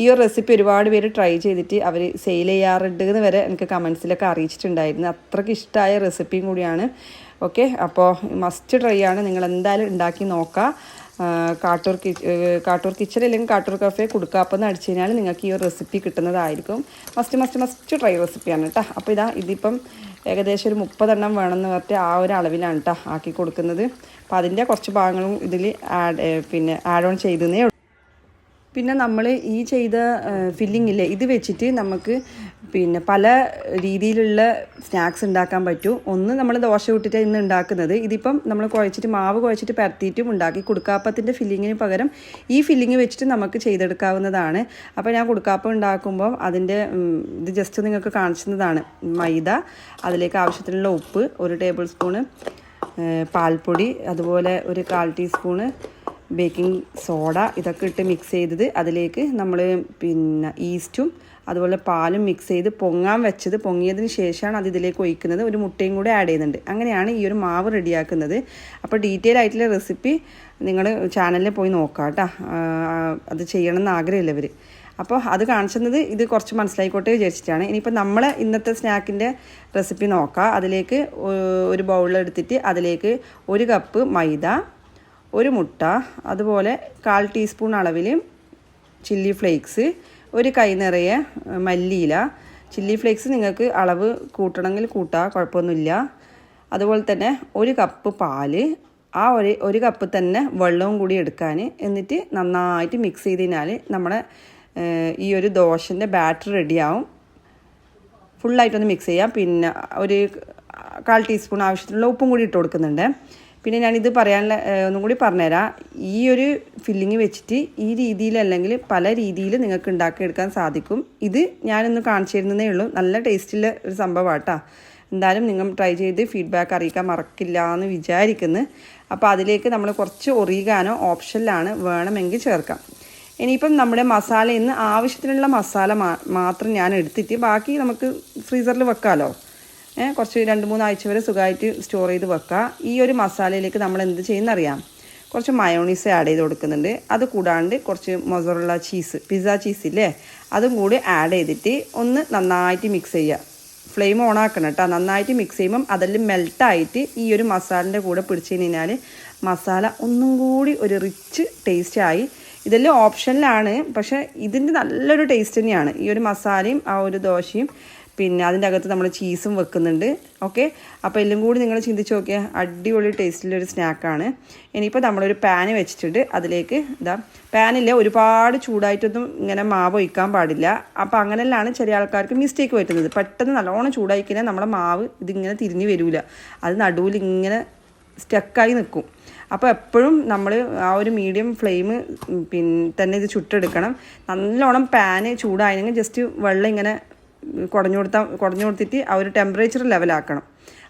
ഈ ഒരു റെസിപ്പി ഒരുപാട് പേര് ട്രൈ ചെയ്തിട്ട് അവർ സെയിൽ ചെയ്യാറുണ്ട് എന്ന് വരെ എനിക്ക് കമൻസിലൊക്കെ അറിയിച്ചിട്ടുണ്ടായിരുന്നു. അത്രയ്ക്ക് ഇഷ്ടമായ റെസിപ്പിയും കൂടിയാണ്. ഓക്കെ അപ്പോൾ മസ്റ്റ് ട്രൈ ആണ്. നിങ്ങൾ എന്തായാലും ഉണ്ടാക്കി നോക്കുക കാട്ടൂർ കാട്ടൂർ കിച്ചൺ അല്ലെങ്കിൽ കാട്ടൂർ കഫേ കൊടുക്കാപ്പെന്ന് അടിച്ചു കഴിഞ്ഞാൽ നിങ്ങൾക്ക് ഈ ഒരു റെസിപ്പി കിട്ടുന്നതായിരിക്കും. മസ്റ്റ് മസ്റ്റ് മസ്റ്റ് ട്രൈ റെസിപ്പിയാണ് കേട്ടോ അപ്പോൾ ഇതാ ഇതിപ്പം ഏകദേശം ഒരു മുപ്പതെണ്ണം വേണമെന്ന് പറഞ്ഞിട്ട് ആ ഒരു അളവിലാണ് കേട്ടോ ആക്കി കൊടുക്കുന്നത്. അപ്പോൾ അതിന്റെ കുറച്ച് ഭാഗങ്ങളും ഇതിൽ ആഡ് പിന്നെ ആഡ് ഓൺ ഉള്ളൂ. പിന്നെ നമ്മൾ ഈ ചെയ്ത ഫില്ലിംഗ് ഇല്ലേ ഇത് വെച്ചിട്ട് നമുക്ക് പിന്നെ പല രീതിയിലുള്ള സ്നാക്സ് ഉണ്ടാക്കാൻ പറ്റും. ഒന്ന് നമ്മൾ ദോശ ഇട്ടിട്ട് ഇന്ന് ഉണ്ടാക്കുന്നത്. ഇതിപ്പം നമ്മൾ കുഴച്ചിട്ട് മാവ് കുഴച്ചിട്ട് പരത്തിയിട്ടും ഉണ്ടാക്കി കുടുക്കാപ്പത്തിന്റെ ഫില്ലിങ്ങിന് പകരം ഈ ഫില്ലിങ് വെച്ചിട്ട് നമുക്ക് ചെയ്തെടുക്കാവുന്നതാണ്. അപ്പോൾ ഞാൻ കുടുക്കാപ്പം ഉണ്ടാക്കുമ്പോൾ അതിന്റെ ഇത് ജസ്റ്റ് നിങ്ങൾക്ക് കാണിച്ചതാണ് മൈദ അതിലേക്ക് ആവശ്യത്തിനുള്ള ഉപ്പ് ഒരു ടേബിൾ സ്പൂണ് പാൽപ്പൊടി അതുപോലെ ഒരു കാൽ ടീസ്പൂണ് ബേക്കിംഗ് സോഡ ഇതൊക്കെ ഇട്ട് മിക്സ് ചെയ്തത്. അതിലേക്ക് നമ്മൾ പിന്നെ ഈസ്റ്റും അതുപോലെ പാലും മിക്സ് ചെയ്ത് പൊങ്ങാൻ വെച്ചത് പൊങ്ങിയതിന് ശേഷമാണ് അത് ഇതിലേക്ക് ഒഴിക്കുന്നത്. ഒരു മുട്ടയും കൂടെ ആഡ് ചെയ്യുന്നുണ്ട്. അങ്ങനെയാണ് ഈ ഒരു മാവ് റെഡിയാക്കുന്നത്. അപ്പോൾ ഡീറ്റെയിൽ ആയിട്ടുള്ള റെസിപ്പി നിങ്ങൾ ചാനലിൽ പോയി നോക്കാം കേട്ടോ അത് ചെയ്യണമെന്ന് ആഗ്രഹമില്ല അപ്പോൾ അത് കാണിച്ചത് ഇത് കുറച്ച് മനസ്സിലായിക്കോട്ടെ വിചാരിച്ചിട്ടാണ്. ഇനിയിപ്പോൾ നമ്മൾ ഇന്നത്തെ സ്നാക്കിന്റെ റെസിപ്പി നോക്കാം. അതിലേക്ക് ഒരു ബൗളിലെടുത്തിട്ട് അതിലേക്ക് ഒരു കപ്പ് മൈദ ഒരു മുട്ട അതുപോലെ കാൽ ടീസ്പൂൺ അളവിൽ ചില്ലി ഫ്ലേക്സ് ഒരു കൈ നിറയെ മല്ലിയില. ചില്ലി ഫ്ലേക്സ് നിങ്ങൾക്ക് അളവ് കൂട്ടണമെങ്കിൽ കൂട്ടാം കുഴപ്പമൊന്നുമില്ല. അതുപോലെ തന്നെ ഒരു കപ്പ് പാൽ ആ ഒരു ഒരു കപ്പ് തന്നെ വെള്ളവും കൂടി എടുക്കാൻ എന്നിട്ട് നന്നായിട്ട് മിക്സ് ചെയ്തതിനാൽ നമ്മുടെ ഈ ഒരു ദോശന്റെ ബാറ്റർ റെഡിയാവും ഫുള്ളായിട്ടൊന്ന് മിക്സ് ചെയ്യാം. പിന്നെ ഒരു കാൽ ടീസ്പൂൺ ആവശ്യത്തിനുള്ള ഉപ്പും കൂടി ഇട്ട് കൊടുക്കുന്നുണ്ട്. പിന്നെ ഞാനിത് പറയാനുള്ള ഒന്നും കൂടി പറഞ്ഞുതരാം. ഈ ഒരു ഫില്ലിങ് വെച്ചിട്ട് ഈ രീതിയിലല്ലെങ്കിൽ പല രീതിയിൽ നിങ്ങൾക്ക് ഉണ്ടാക്കിയെടുക്കാൻ സാധിക്കും. ഇത് ഞാനൊന്ന് കാണിച്ചു തരുന്നതേ ഉള്ളൂ. നല്ല ടേസ്റ്റുള്ള ഒരു സംഭവമാണ് കേട്ടോ എന്തായാലും നിങ്ങൾ ട്രൈ ചെയ്ത് ഫീഡ്ബാക്ക് അറിയിക്കാൻ മറക്കില്ല എന്ന് വിചാരിക്കുന്നു. അപ്പോൾ അതിലേക്ക് നമ്മൾ കുറച്ച് ഒറിഗാനോ ഓപ്ഷനിലാണ് വേണമെങ്കിൽ ചേർക്കാം. ഇനിയിപ്പം നമ്മുടെ മസാല ഇന്ന് ആവശ്യത്തിനുള്ള മസാല മാത്രം ഞാൻ എടുത്തിട്ട് ബാക്കി നമുക്ക് ഫ്രീസറിൽ വെക്കാമല്ലോ കുറച്ച് രണ്ട് മൂന്ന് ആഴ്ച വരെ സുഖമായിട്ട് സ്റ്റോർ ചെയ്ത് വെക്കുക ഈ ഒരു മസാലയിലേക്ക് നമ്മൾ എന്ത് ചെയ്യുന്നറിയാം? കുറച്ച് മയോണീസ് ആഡ് ചെയ്ത് കൊടുക്കുന്നുണ്ട്. അത് കൂടാണ്ട് കുറച്ച് മൊസറുള്ള ചീസ് പിസ്സ ചീസ് ഇല്ലേ? അതും കൂടി ആഡ് ചെയ്തിട്ട് ഒന്ന് നന്നായിട്ട് മിക്സ് ചെയ്യുക. ഫ്ലെയിം ഓൺ ആക്കണം കേട്ടോ നന്നായിട്ട് മിക്സ് ചെയ്യുമ്പം അതെല്ലാം മെൽട്ടായിട്ട് ഈ ഒരു മസാലന്റെ കൂടെ പിടിച്ച് കഴിഞ്ഞാൽ മസാല ഒന്നും കൂടി ഒരു റിച്ച് ടേസ്റ്റായി ഇതെല്ലാം ഓപ്ഷനിലാണ് പക്ഷേ ഇതിന്റെ നല്ലൊരു ടേസ്റ്റ് തന്നെയാണ്. ഈ ഒരു മസാലയും ആ ഒരു ദോശയും പിന്നെ അതിന്റെ അകത്ത് നമ്മൾ ചീസും വെക്കുന്നുണ്ട്. ഓക്കെ അപ്പോൾ എല്ലാം കൂടി നിങ്ങൾ ചിന്തിച്ച് നോക്കിയാൽ അടിപൊളി ടേസ്റ്റിലൊരു സ്നാക്കാണ് ഇനിയിപ്പോൾ നമ്മളൊരു പാന് വെച്ചിട്ടുണ്ട്. അതിലേക്ക് ഇതാ പാനിൽ ഒരുപാട് ചൂടായിട്ടൊന്നും ഇങ്ങനെ മാവ് ഒഴിക്കാൻ പാടില്ല. അപ്പോൾ അങ്ങനെയല്ലാണ് ചെറിയ ആൾക്കാർക്ക് മിസ്റ്റേക്ക് പറ്റുന്നത്. പെട്ടെന്ന് നല്ലോണം ചൂടായി കഴിഞ്ഞാൽ നമ്മുടെ മാവ് ഇതിങ്ങനെ തിരിഞ്ഞ് വരില്ല അത് നടുവിൽ ഇങ്ങനെ സ്റ്റക്കായി നിൽക്കും. അപ്പോൾ എപ്പോഴും നമ്മൾ ആ ഒരു മീഡിയം ഫ്ലെയിം പിന്നെ തന്നെ ഇത് ചുട്ടെടുക്കണം. നല്ലോണം പാന് ചൂടായെങ്കിൽ ജസ്റ്റ് വെള്ളം ഇങ്ങനെ കുടഞ്ഞു കൊടുത്താൽ കുറഞ്ഞു കൊടുത്തിട്ട് ആ ഒരു ടെമ്പറേച്ചർ ലെവലാക്കണം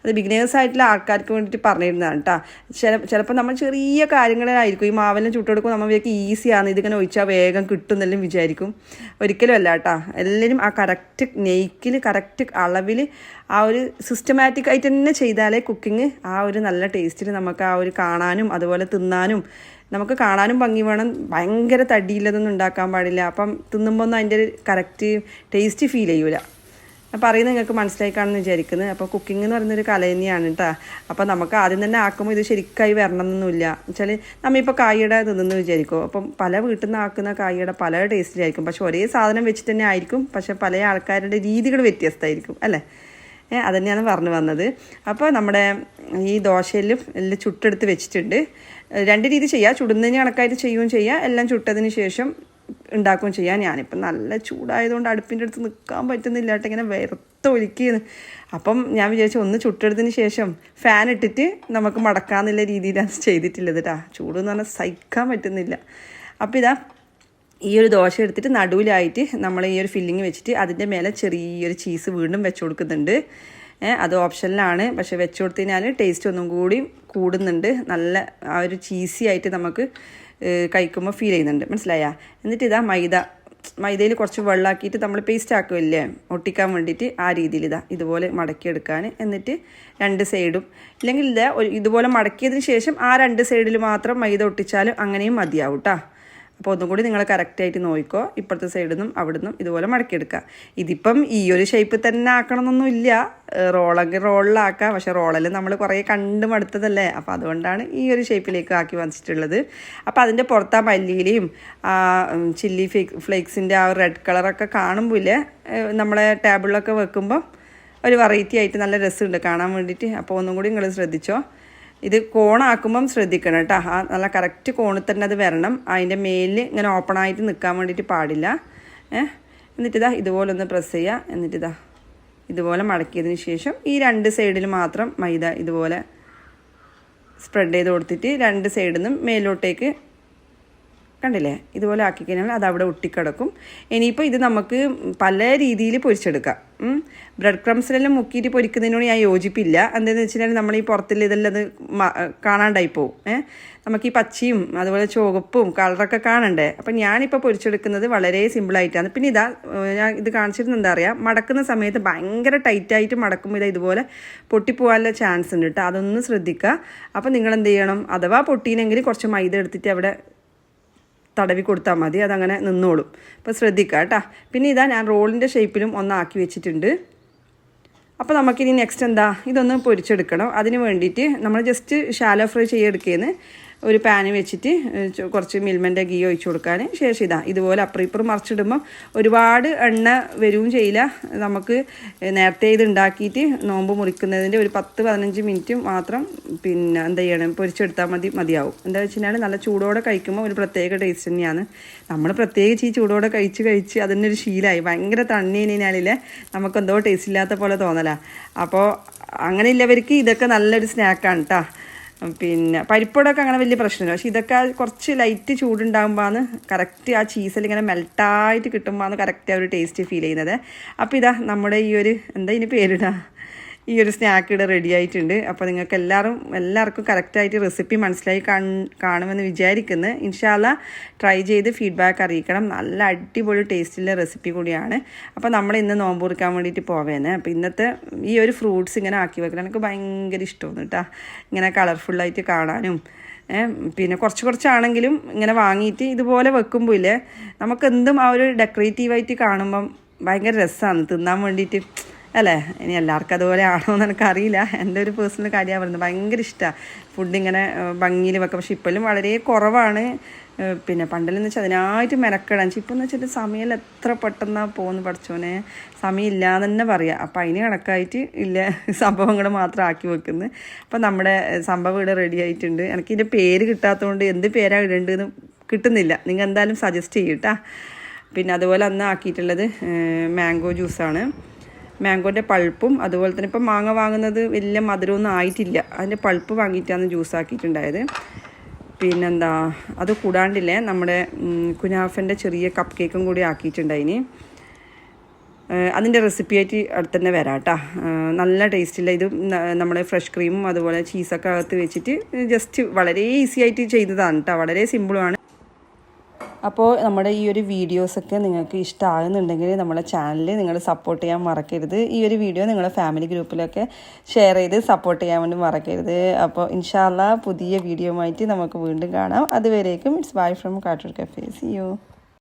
അത് ബിഗിനേഴ്സ് ആയിട്ടുള്ള ആൾക്കാർക്ക് വേണ്ടിയിട്ട് പറഞ്ഞിരുന്നതാണ് കേട്ടോ ചില ചിലപ്പോൾ നമ്മൾ ചെറിയ കാര്യങ്ങളിലായിരിക്കും. ഈ മാവെല്ലാം ചുട്ടെടുക്കുമ്പോൾ നമ്മൾ വിചാരിക്കും ഈസിയാണ് ഇതിങ്ങനെ ഒഴിച്ചാൽ വേഗം കിട്ടും വിചാരിക്കും. ഒരിക്കലും അല്ല കേട്ടോ എല്ലാവരും ആ കറക്റ്റ് നെയ്ക്കിൽ കറക്റ്റ് അളവിൽ ആ ഒരു സിസ്റ്റമാറ്റിക് ആയിട്ട് തന്നെ ചെയ്താലേ കുക്കിംഗ് ആ ഒരു നല്ല ടേസ്റ്റിൽ നമുക്ക് ആ ഒരു കാണാനും അതുപോലെ തിന്നാനും നമുക്ക് കാണാനും ഭംഗി വേണം. ഭയങ്കര തടിയില്ലതൊന്നും ഉണ്ടാക്കാൻ പാടില്ല. അപ്പം തിന്നുമ്പോൾ ഒന്നും അതിന്റെ കറക്റ്റ് ടേസ്റ്റ് ഫീൽ ചെയ്യൂല. ഞാൻ പറയുന്നത് നിങ്ങൾക്ക് മനസ്സിലായി കാണുമെന്ന് വിചാരിക്കുന്നത് അപ്പോൾ കുക്കിംഗ് എന്ന് പറയുന്നൊരു കല തന്നെയാണ് കേട്ടോ അപ്പോൾ നമുക്ക് ആദ്യം തന്നെ ആക്കുമ്പോൾ ഇത് ശരിക്കായി വരണം എന്നൊന്നുമില്ല. വെച്ചാൽ നമ്മളിപ്പോൾ കായയുടെ തിന്നെന്ന് വിചാരിക്കും. അപ്പം പല വീട്ടിൽ നിന്ന് ആക്കുന്ന കായയുടെ പല ടേസ്റ്റിലായിരിക്കും പക്ഷെ ഒരേ സാധനം വെച്ചിട്ട് തന്നെ ആയിരിക്കും. പക്ഷേ പല ആൾക്കാരുടെ രീതികൾ വ്യത്യസ്തമായിരിക്കും. അല്ലേ? ഏ തന്നെയാണ് പറഞ്ഞു വന്നത്. അപ്പോൾ നമ്മുടെ ഈ ദോശയിലും എല്ലാം ചുട്ടെടുത്ത് വെച്ചിട്ടുണ്ട്. രണ്ട് രീതി ചെയ്യുക ചുടുന്നതിന് കണക്കായിട്ട് ചെയ്യുകയും ചെയ്യുക എല്ലാം ചുട്ടതിന് ശേഷം ഉണ്ടാക്കുകയും ചെയ്യാം. ഞാനിപ്പം നല്ല ചൂടായതുകൊണ്ട് അടുപ്പിന്റെ അടുത്ത് നിൽക്കാൻ പറ്റുന്നില്ല. കേട്ടോ ഇങ്ങനെ വെറുത്ത ഒലിക്കുന്നു അപ്പം ഞാൻ വിചാരിച്ചു ഒന്ന് ചുട്ടെടുത്തതിന് ശേഷം ഫാൻ ഇട്ടിട്ട് നമുക്ക് മടക്കാന്നുള്ള രീതിയിലാണ് ചെയ്തിട്ടുള്ളത് കേട്ടോ ചൂട് എന്ന് പറഞ്ഞാൽ സഹിക്കാൻ പറ്റുന്നില്ല. അപ്പം ഇതാ ഈ ഒരു ദോശ എടുത്തിട്ട് നടുവിലായിട്ട് നമ്മൾ ഈ ഒരു ഫില്ലിങ് വെച്ചിട്ട് അതിന്റെ മേലെ ചെറിയൊരു ചീസ് വീണ്ടും വെച്ച് കൊടുക്കുന്നുണ്ട്. അത് ഓപ്ഷനിലാണ് പക്ഷെ വെച്ച് കൊടുത്തതിനാൽ ടേസ്റ്റ് ഒന്നും കൂടി കൂടുന്നുണ്ട്. നല്ല ആ ഒരു ചീസി ആയിട്ട് നമുക്ക് കഴിക്കുമ്പോൾ ഫീൽ ചെയ്യുന്നുണ്ട്. മനസ്സിലായ? എന്നിട്ട് ഇതാ മൈദ. മൈദയിൽ കുറച്ച് വെള്ളമാക്കിയിട്ട് നമ്മൾ പേസ്റ്റ് ആക്കുമല്ലേ ഒട്ടിക്കാൻ വേണ്ടിയിട്ട് ആ രീതിയിൽ ഇതാ ഇതുപോലെ മടക്കിയെടുക്കാൻ എന്നിട്ട് രണ്ട് സൈഡും ഇല്ലെങ്കിൽ ഇതാ ഇതുപോലെ മടക്കിയതിന് ശേഷം ആ രണ്ട് സൈഡിൽ മാത്രം മൈദ ഒട്ടിച്ചാലും അങ്ങനെയും മതിയാവും കേട്ടോ അപ്പോൾ ഒന്നും കൂടി നിങ്ങൾ കറക്റ്റായിട്ട് നോക്കിക്കോ ഇപ്പുറത്തെ സൈഡിൽ നിന്നും അവിടെ നിന്നും ഇതുപോലെ മടക്കിയെടുക്കുക ഇതിപ്പം ഈ ഒരു ഷേപ്പിൽ തന്നെ ആക്കണമെന്നൊന്നും ഇല്ല. റോളെങ്കിൽ റോളിലാക്കാം പക്ഷേ റോളിൽ നമ്മൾ കുറേ കണ്ട് മടുത്തതല്ലേ? അപ്പോൾ അതുകൊണ്ടാണ് ഈ ഒരു ഷേപ്പിലേക്ക് ആക്കി വന്നിട്ടുള്ളത്. അപ്പോൾ അതിന്റെ പുറത്ത് ആ മല്ലിയിലെയും ആ ചില്ലി ഫ്ലേക്സ് ഫ്ലേക്സിന്റെ ആ റെഡ് കളറൊക്കെ കാണുമ്പോൾ ഇല്ലേ നമ്മളെ ടേബിളിലൊക്കെ വെക്കുമ്പോൾ ഒരു വെറൈറ്റി ആയിട്ട് നല്ല രസമുണ്ട് കാണാൻ വേണ്ടിയിട്ട്. അപ്പോൾ ഒന്നും കൂടി നിങ്ങൾ ശ്രദ്ധിച്ചോ. ഇത് കോണാക്കുമ്പം ശ്രദ്ധിക്കണം കേട്ടോ. ആ നല്ല കറക്റ്റ് കോണിൽ തന്നെ അത് വരണം. അതിന്റെ മേലിൽ ഇങ്ങനെ ഓപ്പൺ ആയിട്ട് നിൽക്കാൻ വേണ്ടിയിട്ട് പാടില്ല. എന്നിട്ടിതാ ഇതുപോലെ ഒന്ന് പ്രസ് ചെയ്യുക എന്നിട്ടിതാ ഇതുപോലെ മടക്കിയതിന് ശേഷം ഈ രണ്ട് സൈഡിൽ മാത്രം മൈദ ഇതുപോലെ സ്പ്രെഡ് ചെയ്ത് കൊടുത്തിട്ട് രണ്ട് സൈഡിൽ നിന്നും മേലോട്ടേക്ക് കണ്ടില്ലേ? ഇതുപോലെ ആക്കി കഴിഞ്ഞാൽ അത് അവിടെ ഒട്ടിക്കിടക്കും. ഇനിയിപ്പോൾ ഇത് നമുക്ക് പല രീതിയിൽ പൊരിച്ചെടുക്കാം. ബ്രെഡ് ക്രംസിലെല്ലാം മുക്കിയിട്ട് പൊരിക്കുന്നതിനോട് ഞാൻ യോജിപ്പില്ല. എന്താണെന്ന് വെച്ചിട്ടുണ്ടെങ്കിൽ നമ്മൾ ഈ പുറത്തിൽ ഇതെല്ലാം അത് കാണാണ്ടായി പോവും. ഏഹ് നമുക്ക് ഈ പച്ചയും അതുപോലെ ചുവപ്പും കളറൊക്കെ കാണണ്ടേ? അപ്പം ഞാനിപ്പോൾ പൊരിച്ചെടുക്കുന്നത് വളരെ സിമ്പിളായിട്ടാണ്. പിന്നെ ഇതാ ഞാൻ ഇത് കാണിച്ചിരുന്നത് എന്താ പറയുക മടക്കുന്ന സമയത്ത് ഭയങ്കര ടൈറ്റായിട്ട് മടക്കുമ്പോൾ ഇതാ ഇതുപോലെ പൊട്ടിപ്പോകാനുള്ള ചാൻസ് ഉണ്ട് കേട്ടോ. അതൊന്ന് ശ്രദ്ധിക്കുക അപ്പം നിങ്ങൾ എന്ത് ചെയ്യണം? അഥവാ പൊട്ടീനെങ്കിൽ കുറച്ച് മൈദ എടുത്തിട്ട് അവിടെ തടവി കൊടുത്താൽ മതി അതങ്ങനെ നിന്നോളും. അപ്പോൾ ശ്രദ്ധിക്കുക കേട്ടോ. പിന്നെ ഇതാ ഞാൻ റോളിന്റെ ഷേപ്പിലും ഒന്നാക്കി വെച്ചിട്ടുണ്ട്. അപ്പോൾ നമുക്കിനി നെക്സ്റ്റ് എന്താ? ഇതൊന്ന് പൊരിച്ചെടുക്കണം. അതിന് വേണ്ടിയിട്ട് നമ്മൾ ജസ്റ്റ് ഷാലോ ഫ്രൈ ചെയ്തെടുക്കുകയെന്ന് ഒരു പാന് വെച്ചിട്ട് കുറച്ച് മിൽമന്റെ ഗീ ഒഴിച്ചു കൊടുക്കാൻ ശേഷം ഇതാ ഇതുപോലെ അപ്പുറം ഇപ്പുറം മറിച്ചിടുമ്പോൾ ഒരുപാട് എണ്ണ വരികയും ചെയ്യില്ല. നമുക്ക് നേരത്തെ ഇത് ഉണ്ടാക്കിയിട്ട് നോമ്പ് മുറിക്കുന്നതിന്റെ ഒരു പത്ത് പതിനഞ്ച് മിനിറ്റ് മാത്രം പിന്നെ എന്താ ചെയ്യണം പൊരിച്ചെടുത്താൽ മതി മതിയാവും. എന്താ വെച്ചിട്ടുണ്ടെങ്കിൽ നല്ല ചൂടോടെ കഴിക്കുമ്പോൾ ഒരു പ്രത്യേക ടേസ്റ്റ് തന്നെയാണ്. നമ്മൾ പ്രത്യേകിച്ച് ഈ ചൂടോടെ കഴിച്ച് കഴിച്ച് അതിന്റെ ഒരു ശീലമായി ഭയങ്കര തണ്ണി നമുക്ക് എന്തോ ടേസ്റ്റ് ഇല്ലാത്ത പോലെ തോന്നല. അപ്പോൾ അങ്ങനെ ഇല്ലവർക്ക് ഇതൊക്കെ നല്ലൊരു സ്നാക്കാണ് കേട്ടോ പിന്നെ പരിപ്പോടൊക്കെ അങ്ങനെ വലിയ പ്രശ്നമില്ല. പക്ഷെ ഇതൊക്കെ കുറച്ച് ലൈറ്റ് ചൂടുണ്ടാകുമ്പോഴാണ് കറക്റ്റ് ആ ചീസിൽ ഇങ്ങനെ മെൽട്ടായിട്ട് കിട്ടുമ്പോഴാണ് കറക്റ്റ് ആ ഒരു ടേസ്റ്റ് ഫീൽ ചെയ്യുന്നത്. അപ്പോൾ ഇതാ നമ്മുടെ ഈ ഒരു എന്താ ഇതിന് പേരിടാ? ഈ ഒരു സ്നാക്ക് ഇവിടെ റെഡി ആയിട്ടുണ്ട്. അപ്പോൾ നിങ്ങൾക്ക് എല്ലാവരും എല്ലാവർക്കും കറക്റ്റായിട്ട് റെസിപ്പി മനസ്സിലായി കാണ്- കാണുമെന്ന് വിചാരിക്കുന്നു. ഇൻഷാല്ല ട്രൈ ചെയ്ത് ഫീഡ്ബാക്ക് അറിയിക്കണം. നല്ല അടിപൊളി ടേസ്റ്റുള്ള റെസിപ്പി കൂടിയാണ്. അപ്പോൾ നമ്മൾ ഇന്ന് നോമ്പ് കുറിക്കാൻ വേണ്ടിയിട്ട് പോവേന്ന്. അപ്പോൾ ഇന്നത്തെ ഈ ഒരു ഫ്രൂട്ട്സ് ഇങ്ങനെ ആക്കി വെക്കണം എനിക്ക് ഭയങ്കര ഇഷ്ടമാണ് കേട്ടോ. ഇങ്ങനെ കളർഫുള്ളായിട്ട് കാണാനും. പിന്നെ കുറച്ച് കുറച്ചാണെങ്കിലും ഇങ്ങനെ വാങ്ങിയിട്ട് ഇതുപോലെ വെക്കുമ്പോൾ ഇല്ലേ നമുക്ക് എന്തും ആ ഒരു ഡെക്കറേറ്റീവായിട്ട് കാണുമ്പം ഭയങ്കര രസമാണ് തിന്നാൻ വേണ്ടിയിട്ട് അല്ലേ? ഇനി എല്ലാവർക്കും അതുപോലെ ആണോ എന്ന് എനിക്കറിയില്ല. എന്റെ ഒരു പേഴ്സണൽ കാര്യമാണ് പറയുന്നത്. ഭയങ്കര ഇഷ്ടമാണ് ഫുഡ് ഇങ്ങനെ ഭംഗിയിൽ വെക്കാം. പക്ഷെ ഇപ്പോഴും വളരെ കുറവാണ്. പിന്നെ പണ്ടെന്ന് വെച്ചാൽ അതിനായിട്ട് മെനക്കെടാൻ ഇപ്പം എന്ന് വെച്ചിട്ട് സമയം എത്ര പെട്ടെന്നാണ് പോകുന്നു പഠിച്ചോനെ. സമയം ഇല്ലാന്ന് തന്നെ പറയാം. അപ്പം അതിന് കണക്കായിട്ട് ഇല്ല. സംഭവങ്ങൾ മാത്രം ആക്കി വെക്കുന്നത് അപ്പം നമ്മുടെ സംഭവം ഇവിടെ റെഡി ആയിട്ടുണ്ട്. എനിക്ക് ഇതിന്റെ പേര് കിട്ടാത്തതുകൊണ്ട് എന്ത് പേരാണ് ഇടേണ്ടതെന്ന് കിട്ടുന്നില്ല. നിങ്ങൾ എന്തായാലും സജസ്റ്റ് ചെയ്യട്ടാ പിന്നെ അതുപോലെ അന്ന് ആക്കിയിട്ടുള്ളത് മാംഗോ ജ്യൂസാണ് മാംഗോന്റെ പൾപ്പും അതുപോലെ തന്നെ ഇപ്പം മാങ്ങ വാങ്ങുന്നത് വലിയ മധുരമൊന്നും ആയിട്ടില്ല. അതിന്റെ പൾപ്പ് വാങ്ങിയിട്ടാണ് ജ്യൂസ് ആക്കിയിട്ടുണ്ടായത്. പിന്നെന്താ അത് കൂടാണ്ടില്ലേ നമ്മുടെ കുനാഫന്റെ ചെറിയ കപ്പ് കേക്കും കൂടി ആക്കിയിട്ടുണ്ടായിന് അതിന്റെ റെസിപ്പി ആയിട്ട് അടുത്ത് തന്നെ വരാം കേട്ടോ. നല്ല ടേസ്റ്റില്ല ഇത് നമ്മുടെ ഫ്രഷ് ക്രീമും അതുപോലെ ചീസൊക്കെ അകത്ത് വെച്ചിട്ട് ജസ്റ്റ് വളരെ ഈസി ആയിട്ട് ചെയ്തതാണ് കേട്ടോ. വളരെ സിമ്പിളുമാണ് അപ്പോൾ നമ്മുടെ ഈ ഒരു വീഡിയോസൊക്കെ നിങ്ങൾക്ക് ഇഷ്ടമാകുന്നുണ്ടെങ്കിൽ നമ്മുടെ ചാനൽ നിങ്ങൾ സപ്പോർട്ട് ചെയ്യാൻ മറക്കരുത്. ഈ ഒരു വീഡിയോ നിങ്ങളുടെ ഫാമിലി ഗ്രൂപ്പിലൊക്കെ ഷെയർ ചെയ്ത് സപ്പോർട്ട് ചെയ്യാൻ വേണ്ടി മറക്കരുത്. അപ്പോൾ ഇൻഷാല്ല പുതിയ വീഡിയോ ആയിട്ട് നമുക്ക് വീണ്ടും കാണാം. അതുവരേക്കും it's bye from Kattoor cafe see you